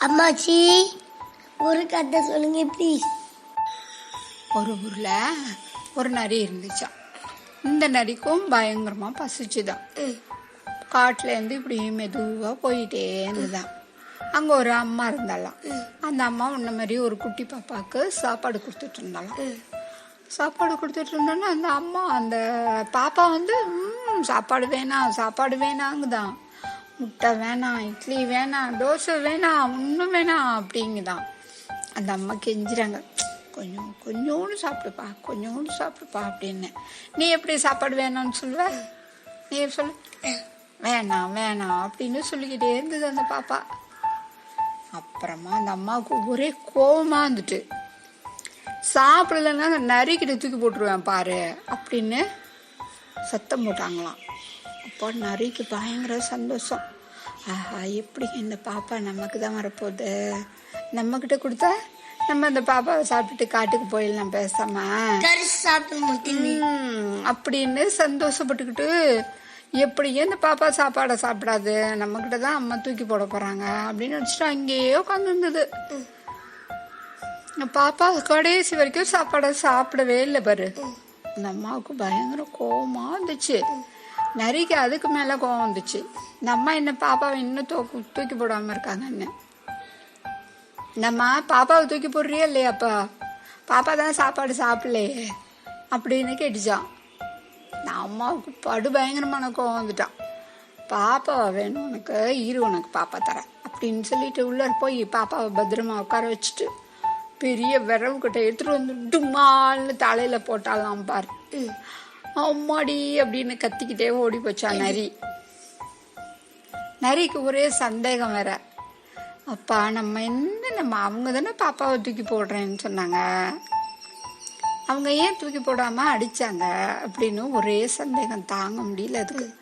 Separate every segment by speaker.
Speaker 1: அம்மாச்சி ஒரு கதை சொல்லுங்க ப்ளீஸ்
Speaker 2: ஒரு ஊரில் ஒரு நரி இருந்துச்சான் இந்த நரிக்கும் பயங்கரமாக பசிச்சுதான் காட்டிலேருந்து இப்படி மெதுவாக போயிட்டே இருந்துதான் அங்கே ஒரு அம்மா இருந்தாலாம் அந்த அம்மா உன்ன மாதிரி ஒரு குட்டி பாப்பாவுக்கு சாப்பாடு கொடுத்துட்டு இருந்தாலாம் சாப்பாடு கொடுத்துட்டு இருந்தோன்னா அந்த அம்மா அந்த பாப்பா வந்து "ம், சாப்பாடு வேணாம் சாப்பாடு வேணாங்குதான் முட்டை வேணாம் இட்லி வேணாம் தோசை வேணாம் ஒன்றும் வேணாம் அப்படிங்குதான். அந்த அம்மா கெஞ்சுறாங்க. கொஞ்சம் கொஞ்சோண்டு சாப்பிடுப்பா கொஞ்சோண்டு சாப்பிடுப்பா அப்படின்னு. நீ எப்படி சாப்பாடு வேணாம்னு சொல்லுவ? நீ சொல்லு. வேணாம் வேணாம் அப்படின்னு சொல்லிக்கிட்டே இருந்தது அந்த பாப்பா. அப்புறமா அந்த அம்மாவுக்கு ஒரே கோபமாக இருந்துட்டு சாப்பிடலன்னா அந்த நரிக்கிட்ட தூக்கி போட்டுருவேன் பாரு அப்படின்னு சத்தம் போட்டாங்களாம். அப்போ நரிக்கு பயங்கர சந்தோஷம். ஆஹா எப்படி இந்த பாப்பா நமக்கு தான் வரப்போகுது? நம்மக்கிட்ட கொடுத்தா நம்ம அந்த பாப்பாவை சாப்பிட்டுட்டு காட்டுக்கு போயிடலாம் பேசாம. அப்படின்னு சந்தோஷப்பட்டுக்கிட்டு எப்படியும் இந்த பாப்பா சாப்பாடை சாப்பிடாது நம்மக்கிட்ட தான் அம்மா தூக்கி போட போகிறாங்க அப்படின்னு நினச்சிட்டு அங்கேயே உட்காந்துருந்தது பாப்பா கடைசி வரைக்கும் சாப்பாடை சாப்பிடவே இல்லை பாரு. அந்த அம்மாவுக்கு பயங்கர கோவமா இருந்துச்சு. நரிக்கு அதுக்கு மேல கோவம் வந்துச்சு. இந்த அம்மா என்ன பாப்பாவை இன்னும் தூக்கு தூக்கி போடாம இருக்காங்கன்னு நம்ம பாப்பாவை தூக்கி போடுறியா இல்லையாப்பா பாப்பா தானே சாப்பாடு சாப்பிடலையே? அப்படின்னு கேட்டுச்சான் இந்த அம்மாவுக்கு படு பயங்கரமான கோவம் வந்துட்டான். பாப்பாவை வேணும் உனக்கு இரு உனக்கு பாப்பா தரேன் அப்படின்னு சொல்லிட்டு உள்ளே போய் பாப்பாவை பத்திரமா உட்கார வச்சுட்டு பெரிய விரவு கிட்ட எடுத்துட்டு வந்து டும்மால்னு தலையில போட்டாலாம் பாரு. அம்மாடி அப்படின்னு கத்திக்கிட்டே ஓடி போச்சா நரி. நரிக்கு ஒரே சந்தேகம் வேற. அப்பா நம்ம என்ன நம்ம அவங்க தானே பாப்பாவை தூக்கி போடுறேன்னு சொன்னாங்க. அவங்க ஏன் தூக்கி போடாம அடிச்சாங்க அப்படின்னு ஒரே சந்தேகம் தாங்க முடியல அதுக்கு.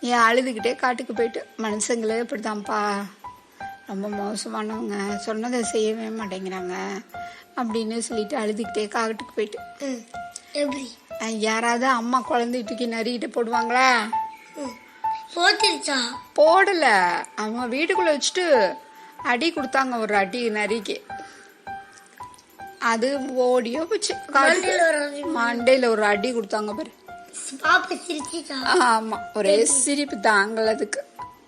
Speaker 2: ஏன் அழுதுகிட்டே காட்டுக்கு போயிட்டு மனுஷங்களே இப்படிதான்ப்பா. ரொம்ப மோசமானவங்க சொன்னதை செய்யவே மாட்டேங்கிறாங்க அப்படின்னு சொல்லிட்டு அழுதுகிட்டே காட்டுக்கு போயிட்டு.
Speaker 1: எப்படி?
Speaker 2: யாராவது அம்மா குழந்தை தூக்கி நரிக்கிட்ட போடுவாங்களா?
Speaker 1: ம். போத்திருச்சா?
Speaker 2: போடல. அவங்க வீட்டுக்குள்ள வச்சுட்டு அடி கொடுத்தாங்க ஒரு அடி நரிக்கு அது ஓடியோ போச்சு. மண்டையில ஒரு அடி. கொடுத்தாங்க பாரு.
Speaker 1: பாப்பா சிரிச்சிச்சா
Speaker 2: ஆமா ஒரே சிரிப்பு தாங்கல அதுக்கு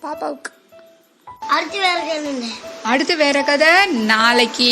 Speaker 2: பாப்பாவுக்கு.
Speaker 1: அடுத்து வேற கேளுங்க.
Speaker 2: அடுத்து வேற கதை நாளைக்கு.